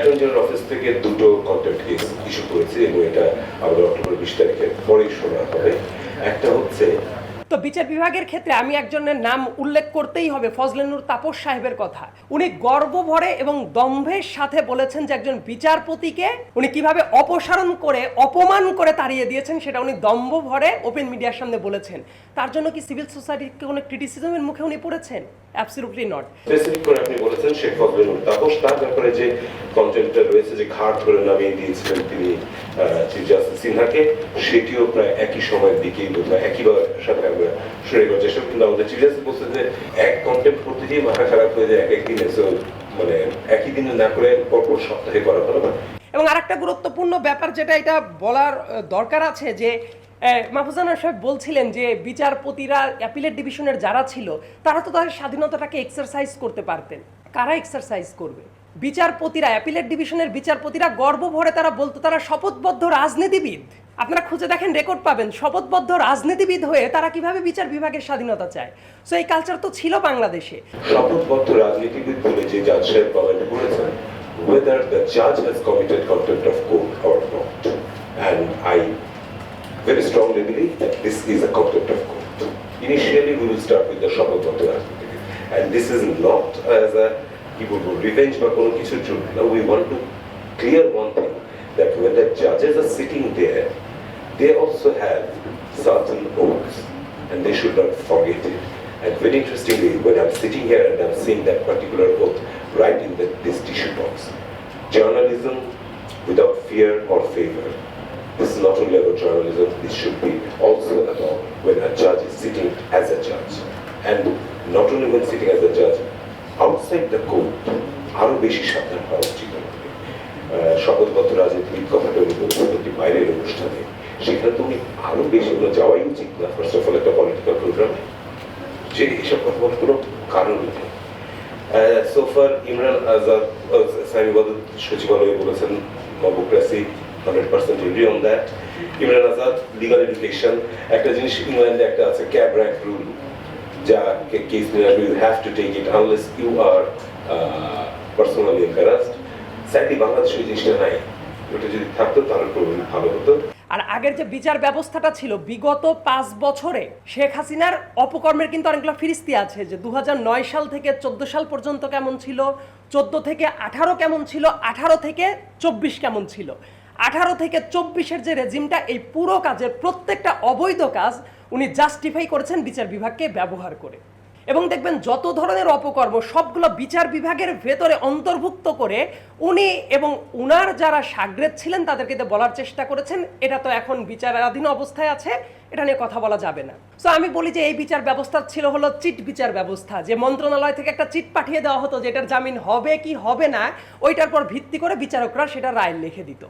Attorney general office থেকে দুটো content case issue করেছে এবং এটা আমাদের অক্টোবর বিশ তারিখের পরেই শোনা হবে। একটা হচ্ছে বিচার বিভাগের ক্ষেত্রে আমি একজনের নাম উল্লেখ করতেই হবে, ফজলেনুর তাপস সাহেবের কথা। উনি গর্ব ভরে এবং দম্ভের সাথে বলেছেন যে একজন বিচারপতিকে উনি কীভাবে অপসারণ করে, অপমান করে তাড়িয়ে দিয়েছেন, সেটা উনি দম্ভ ভরে ওপেন মিডিয়ার সামনে বলেছেন। তার জন্য কি সিভিল সোসাইটিকে কোনো ক্রিটিসিজমের মুখে উনি পড়েছেন? অ্যাবসলিউটলি নট স্পেসিফিক করে আপনি বলেছেন শেখ তাপস, তার ব্যাপারে যে রয়েছে, যে ধরে নামিয়ে দিয়েছিলেন তিনি চিফ জাস্টিস সিনহাকে, সেটিও প্রায় একই সময়ের দিকেই বোধহয় একই সাথে গেছি যেসব কিন্তু আমাদের চিফ বলছে যে এক কন্টেন্ট করতে মাথা খারাপ হয়ে যায় এক একদিনে So, মানে একই দিনে না করে পরপর সপ্তাহে করা না এবং আরেকটা গুরুত্বপূর্ণ ব্যাপার যেটা এটা বলার দরকার আছে যে মাহফুজানা সাহেব বলছিলেন যে বিচারপতিরা অ্যাপিলেট ডিভিশনের যারা ছিল তারা তো তাদের স্বাধীনতাটাকে এক্সারসাইজ করতে পারতেন। কারা এক্সারসাইজ করবে? বিচারপতিরা অ্যাপিলেট ডিভিশনের বিচারপতিরা গর্ব ভরে তারা বলতো তারা শপথবদ্ধ রাজনীতিবিদ। আপনারা খুঁজে দেখেন রেকর্ড পাবেন শপথবদ্ধ রাজনীতিবিদ হয়ে তারা কীভাবে বিচার বিভাগের স্বাধীনতা চায় সো এই কালচার তো ছিল বাংলাদেশে শপথবদ্ধ রাজনীতিবিদ বলে যে জাজ সাহেব কমেন্ট করেছেন whether the judge has committed contempt of court or not and I very strongly believe that this is a contempt of court initially we will start with the শপথবদ্ধ রাজনীতিবিদ and this is not as a কি বলব revenge বা কোনো কিছুর জন্য না we want to clear one thing that when the judges are sitting there they also have certain oaths and they should not forget it. And very interestingly, when I'm sitting here and I'm seeing that particular oath right in the, this tissue box, journalism without fear or favor. This is not only about journalism, this should be also about when a judge is sitting as a judge. And not only when sitting as a judge, outside the court, আরো বেশি সাবধান হওয়া উচিত আমাদের। আহ, শপথবদ্ধ রাজনীতিবিদ কথাটা সেখানে তো উনি আরও বেশি ওগুলো যাওয়াই উচিত না। ফার্স্ট অফ অল একটা পলিটিক্যাল প্রোগ্রামে যে এইসব কথা বলার কোনো কারণ সোফার ইমরান আজাদ সামি বাদুদ সচিবালয়ে বলেছেন democracy hundred percent agree on that Imran Azad legal education একটা জিনিস ইংল্যান্ডে একটা আছে ক্যাব র্যাক রুল যা কেস নিয়ে you have to take it unless you are personally embarrassed sadly বাংলাদেশে ওই জিনিসটা নাই। ওটা যদি থাকতো, তাহলে probably ভালো হতো। আর আগের যে বিচার ব্যবস্থাটা ছিল, বিগত পাঁচ বছরে শেখ হাসিনার অপকর্মের কিন্তু অনেকগুলো ফিরিস্তি আছে যে দু হাজার নয় সাল থেকে চোদ্দ সাল পর্যন্ত কেমন ছিল, চোদ্দ থেকে আঠারো কেমন ছিল, আঠারো থেকে চব্বিশ কেমন ছিল। আঠারো থেকে চব্বিশের যে রেজিমটা, এই পুরো কাজের প্রত্যেকটা অবৈধ কাজ উনি জাস্টিফাই করেছেন বিচার বিভাগকে ব্যবহার করে। এবং দেখবেন যত ধরনের অপকর্ম সবগুলো বিচার বিভাগের ভেতরে অন্তর্ভুক্ত করে উনি এবং উনার যারা সাগরেদ ছিলেন তাদেরকে তো বলার চেষ্টা করেছেন, এটা তো এখন বিচারাধীন অবস্থায় আছে, এটা নিয়ে কথা বলা যাবে না। সো আমি বলি যে এই বিচার ব্যবস্থা ছিল হলো চিট বিচার ব্যবস্থা, যে মন্ত্রণালয় থেকে একটা চিট পাঠিয়ে দেওয়া হতো যে এটার জামিন হবে কি হবে না, ওইটার পর ভিত্তি করে বিচারকরা সেটা রায় লিখে দিত।